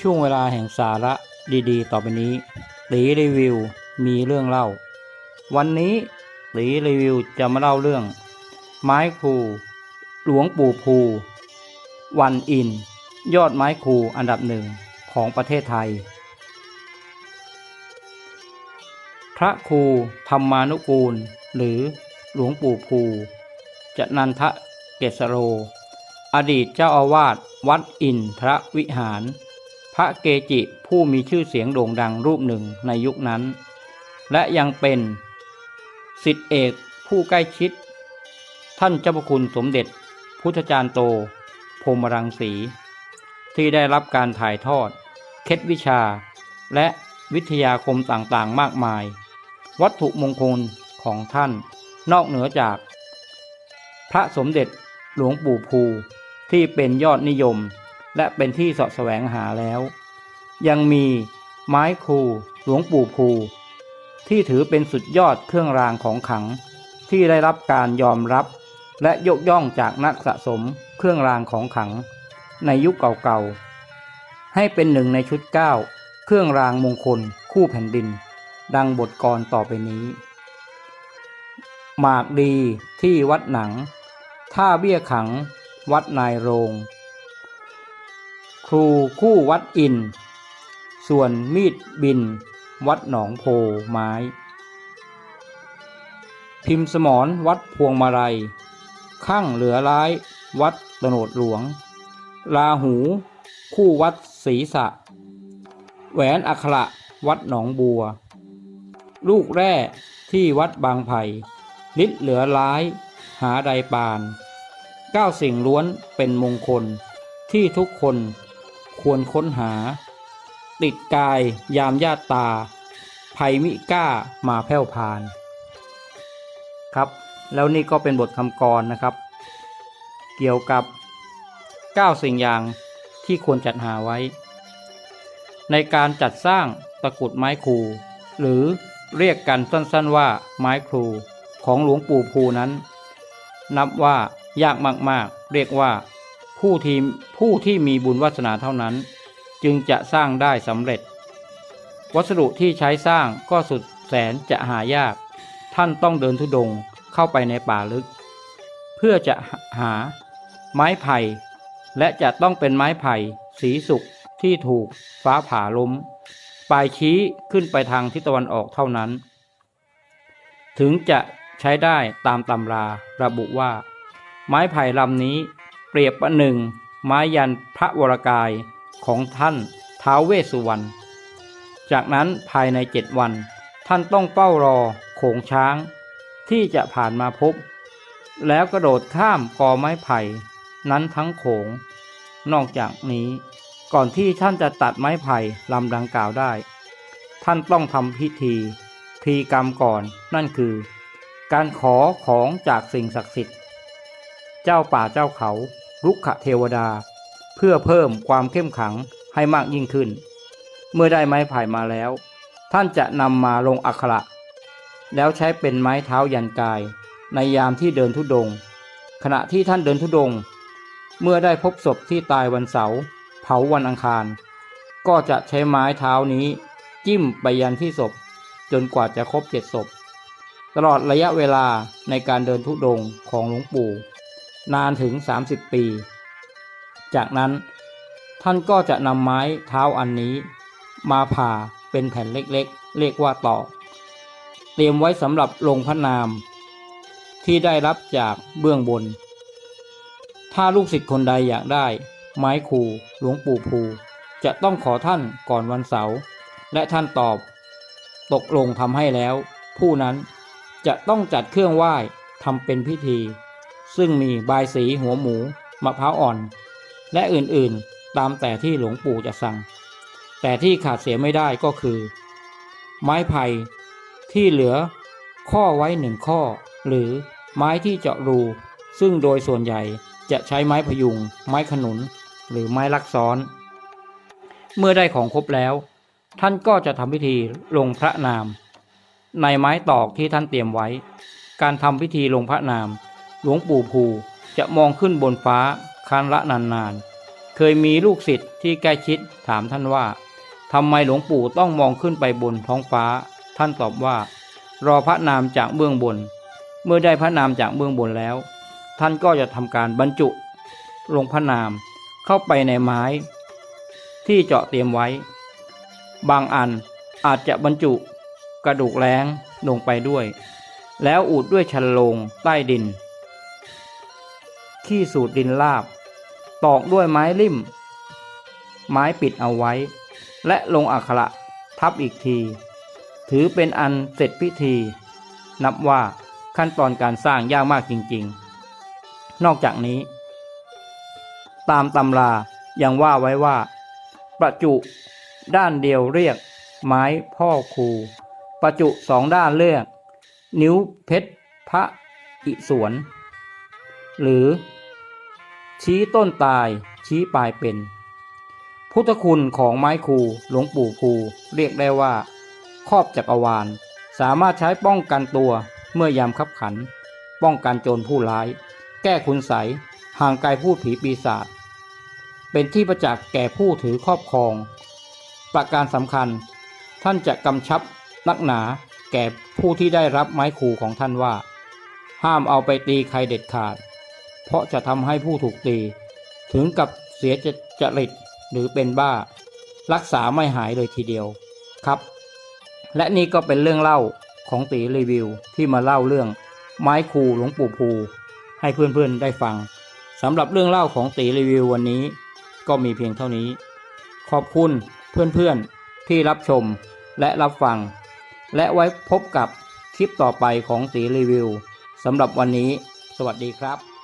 ช่วงเวลาแห่งสาระดีๆ ต่อไปนี้ตีรีวิวมีเรื่องเล่า วันนี้ตีรีวิวจะมาเล่าเรื่อง ไม้ครูหลวงปู่ภู วันอิน ยอดไม้ครูอันดับหนึ่งของประเทศไทย พระครูธรรมานุกูล หรือหลวงปู่ภูจะนันทะเกษโร อดีตเจ้าอาวาสวัดอินทรวิหาร ระเกจิผู้มีชื่อเสียงโด่งดังรูปหนึ่งในยุคนั้น และยังเป็นสิทธิเอกผู้ใกล้ชิด ท่านเจ้าพระคุณสมเด็จ พุทธจารย์โตพรหมรังสี ที่ได้รับการถ่ายทอด เคล็ดวิชา และวิทยาคมต่างๆมากมาย วัตถุมงคลของท่านนอกเหนือจาก พระสมเด็จหลวงปู่ภูที่เป็นยอดนิยม และเป็นที่สาะแสวงหาแล้ว ยังมีไม้ครูหลวงปู่ภูที่ถือเป็นสุดยอดเครื่องรางของขลัง ที่ได้รับการยอมรับ และยกย่องจากนักสะสมเครื่องรางของขลัง ในยุคเก่าๆ ให้เป็นหนึ่งในชุดเก้าเครื่องรางมงคลคู่แผ่นดิน ดังบทกรต่อไปนี้ หมากดีที่วัดหนัง ท่าเบี้ยขัง วัดนายโรง ครูคู่วัดอิน ส่วนมีดบิน วัดหนองโพไม้ พิมพ์สมรวัดพวงมาลัย ข้างเหลือร้าย วัดตโนดหลวง ลาหู คู่วัดศรีสะแหวนอัคระวัดหนองบัว ลูกแร่ที่วัดบางไผ่ลิดเหลือร้าย หาใดปานเก้าสิ่งล้วนเป็นมงคลที่ทุกคนควรค้นหา ติดกายยามญาติตาภัยมิกล้ามาแผ่วพาน ครับ แล้วนี่ก็เป็นบทคำกรนะครับ เกี่ยวกับ 9 สิ่งอย่างที่ควรจัดหาไว้ ในการจัดสร้างตะกุดไม้ครู หรือเรียกกันสั้นๆว่าไม้ครูของหลวงปู่ภูนั้น นับว่ายากมากๆ เรียกว่าผู้ที่ผู้ที่มีบุญวาสนาเท่านั้น จึงจะสร้างได้สำเร็จ วัสดุที่ใช้สร้างก็สุดแสนจะหายาก ท่านต้องเดินทุดงเข้าไปในป่าลึก เพื่อจะหาไม้ไผ่และจะต้องเป็นไม้ไผ่สีสุกที่ถูกฟ้าผ่าล้ม ปลายชี้ขึ้นไปทางทิศตะวันออกเท่านั้น ถึงจะใช้ได้ตามตำราระบุว่า ไม้ไผ่ลำนี้เปรียบประหนึ่ง ไม้ยันพระวรกาย ของท่านท้าวเวสสุวรรณ จากนั้นภายในเจ็ดวัน ท่านต้องเฝ้ารอโขงช้างที่จะผ่านมาพบ แล้วกระโดดข้ามกอไม้ไผ่ นั้นทั้งโขง นอกจากนี้ก่อนที่ท่านจะตัดไม้ไผ่ลำดังกล่าวได้ ท่านต้องทำพิธีพีกรรมก่อนนั่นคือ การขอของจากสิ่งศักดิ์สิทธิ์ เจ้าป่าเจ้าเขาลุกขเทวดา เพื่อเพิ่มความเข้มขังให้มากยิ่งขึ้น เมื่อได้ไม้ไผ่มาแล้ว ท่านจะนำมาลงอักขระ แล้วใช้เป็นไม้เท้ายันกาย ในยามที่เดินทุดง ขณะที่ท่านเดินทุดง เมื่อได้พบศพที่ตายวันเสาร์เผาวันอังคาร ก็จะใช้ไม้เท้านี้ จิ้มไปยันที่ศพ จนกว่าจะครบเจ็ดศพ ตลอดระยะเวลาในการเดินทุดงของหลวงปู่ นานถึง 30 ปี จากนั้นท่านก็จะนำไม้เท้าอันนี้ มาผ่าเป็นแผ่นเล็กๆ เรียกว่าตอก เตรียมไว้สำหรับลงพระนาม ที่ได้รับจากเบื้องบน ถ้าลูกศิษย์คนใดอยากได้ ไม้คูหลวงปู่ภู จะต้องขอท่านก่อนวันเสาร์และท่านตอบ ตกลงทำให้แล้ว ผู้นั้นจะต้องจัดเครื่องไหว้ทำเป็นพิธี ซึ่งมีบายสีหัวหมูมะพร้าวอ่อน และอื่นๆ ตามแต่ที่หลวงปู่จะสั่ง แต่ที่ขาดเสียไม่ได้ก็คือ ไม้ไผ่ที่เหลือข้อไว้หนึ่งข้อ หรือไม้ที่เจาะรู ซึ่งโดยส่วนใหญ่จะใช้ไม้พยุง ไม้ขนุน หรือไม้ลักซ้อน เมื่อได้ของครบแล้ว ท่านก็จะทำพิธีลงพระนาม ในไม้ตอกที่ท่านเตรียมไว้ การทำพิธีลงพระนาม หลวงปู่ภูจะมองขึ้นบนฟ้า ครั้งละนานๆ เคยมีลูกศิษย์ที่ใกล้ชิดถามท่านว่าทำไมหลวงปู่ต้องมองขึ้นไปบนท้องฟ้า ท่านตอบว่า รอพระนามจากเบื้องบน เมื่อได้พระนามจากเบื้องบนแล้ว ท่านก็จะทำการบรรจุ ลงพระนามเข้าไปในไม้ ที่เจาะเตรียมไว้ บางอันอาจจะบรรจุกระดูกแร้งลงไปด้วย แล้วอูดด้วยชันลงใต้ดิน ขี้สูดดินลาบ ตอกด้วยไม้ลิ่ม ไม้ปิดเอาไว้ และลงอักขระทับอีกที ถือเป็นอันเสร็จพิธี นับว่าขั้นตอนการสร้างยากมากจริงๆ นอกจากนี้ ตามตำรายังว่าไว้ว่า ประจุด้านเดียวเรียก ไม้พ่อครู ประจุสองด้านเรียก นิ้วเพชรพระอิศวรหรือ ชี้ต้นตายชี้ปลายเป็น พุทธคุณของไม้คูหลวงปู่ภูเรียกได้ว่า ครอบจักรวาล สามารถใช้ป้องกันตัวเมื่อยามขับขัน ป้องกันโจรผู้ร้าย แก้คุณใสห่างไกลพูดผีปีศาจเป็นที่ประจักษ์แก่ผู้ถือครอบครอง ประการสำคัญ ท่านจะกำชับนักหนาแก่ผู้ที่ได้รับไม้คูของท่านว่า ห้ามเอาไปตีใครเด็ดขาด เพราะจะทำให้ผู้ถูกตี ถึงกับเสียจริตหรือเป็นบ้า รักษาไม่หายเลยทีเดียวครับ และนี่ก็เป็นเรื่องเล่าของตีรีวิวที่มาเล่าเรื่องไม้คูหลวงปู่ภูให้เพื่อนๆได้ฟังสำหรับเรื่องเล่าของตีรีวิววันนี้ ก็มีเพียงเท่านี้ ขอบคุณเพื่อนๆที่รับชมและรับฟัง และไว้พบกับคลิปต่อไปของตีรีวิวสำหรับวันนี้ สวัสดีครับ